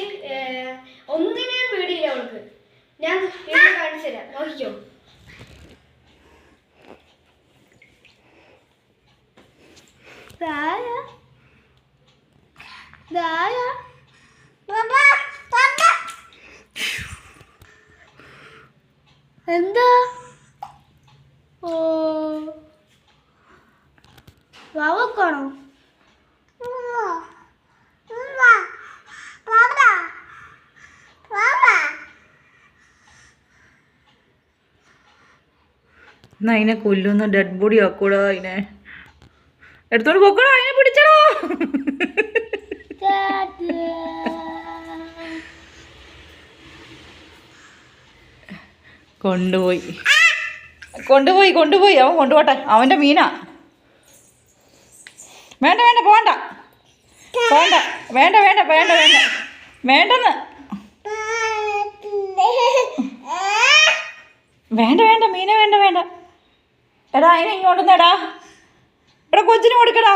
ഏ, ഒന്നിനെയും പേടിയില്ല അവൾക്ക്. ഞാൻ കാണിച്ചു തരാം. നോക്കിക്കോ. എന്താ? ഓ. വാവക്കാണോ എന്നാ അതിനെ കൊല്ലുന്ന? ഡെഡ് ബോഡി ആക്കൂടാ അതിനെ. എടുത്തോണ്ട് പോക്കടാ അതിനെ പിടിച്ചടോ. കൊണ്ടുപോയി. കൊണ്ടുപോയി കൊണ്ടുപോയി. അവൻ കൊണ്ടുപോട്ടെ. അവന്റെ മീനാ. വേണ്ട വേണ്ട പോണ്ട. പോണ്ട. വേണ്ട വേണ്ട വേണ്ട വേണ്ട. വേണ്ടെന്ന്. വേണ്ട വേണ്ട മീനെ വേണ്ട വേണ്ട. എടാ അതിനെ ഇങ്ങോട്ട് നേടാ എടാ കൊച്ചിന് കൊടുക്കടാ.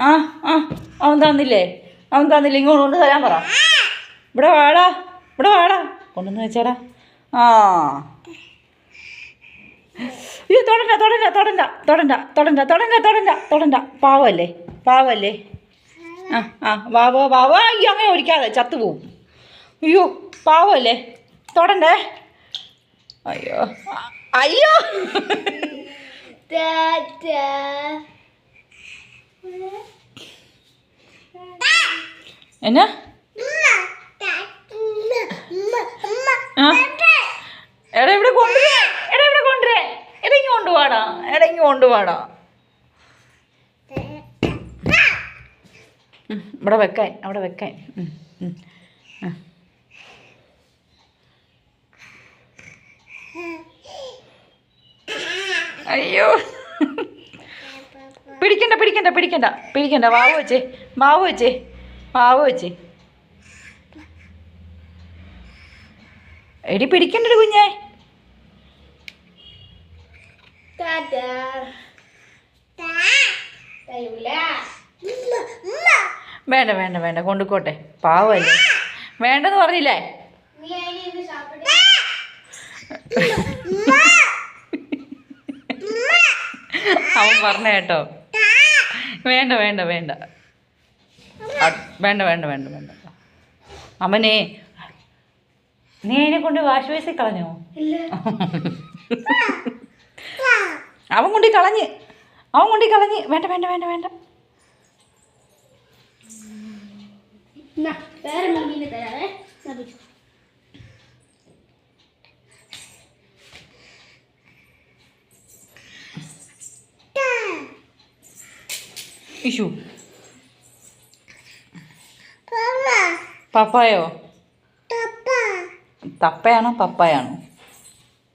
ആ ആ അവൻ തന്നില്ലേ? അവൻ തന്നില്ലേ? ഇങ്ങോട്ട് കൊണ്ട് തരാൻ പറ. ഇവിടെ വാടാ ഇവിടെ വാടാ. കൊണ്ടുവന്ന് വെച്ചാടാ. ആ. അയ്യോ തൊടണ്ട തൊടണ്ട തൊടണ്ട തൊടണ്ട തൊടണ്ട തൊടണ്ട തൊടണ്ട തൊടണ്ട. പാവല്ലേ പാവല്ലേ. ആ ആ വാവോ വാവോ അയ്യോ അങ്ങനെ ഒരിക്കാതെ ചത്തുപോവും അയ്യോ പാവല്ലേ? തൊടണ്ടേ? അയ്യോ. അയ്യോ. എന്നാ? എടാ ഇവിടെ കൊണ്ടുവരാ. എടാ ഇവിടെ കൊണ്ടുവരാ. എടാ ഇങ്ങ് കൊണ്ടുപോടാ എടാ കൊണ്ടുപോടാ ഇവിടെ വെക്കാൻ അവിടെ വെക്കാൻ. അയ്യോ. പിടിക്കണ്ട പിടിക്കണ്ട പിടിക്കണ്ട. പിടിക്കണ്ട. വാവ് വെച്ചേ വാവ് വെച്ചേ വാവ് വെച്ചേ. എടി പിടിക്കണ്ടൊരു കുഞ്ഞേ. Dada. Da. വേണ്ട വേണ്ട വേണ്ട. കൊണ്ടുക്കോട്ടെ. പാവല്ലേ. വേണ്ടെന്ന് പറഞ്ഞില്ലേ? അവൻ പറഞ്ഞ കേട്ടോ. വേണ്ട വേണ്ട വേണ്ട. വേണ്ട വേണ്ട വേണ്ട വേണ്ട. അവനെ നീ അതിനെ കൊണ്ട് വാഷ് ബേസിൽ കളഞ്ഞോ? അവൻ കൊണ്ടി കളഞ്ഞ്. അവൻ കൊണ്ടി കളഞ്ഞ്. വേണ്ട വേണ്ട വേണ്ട വേണ്ട. എന്നാ വേറെ മീനിനെ തരാവേ. ശ്രമിച്ചു ഇഷു. പപ്പായോ? തപ്പയാണോ പപ്പായാണോ?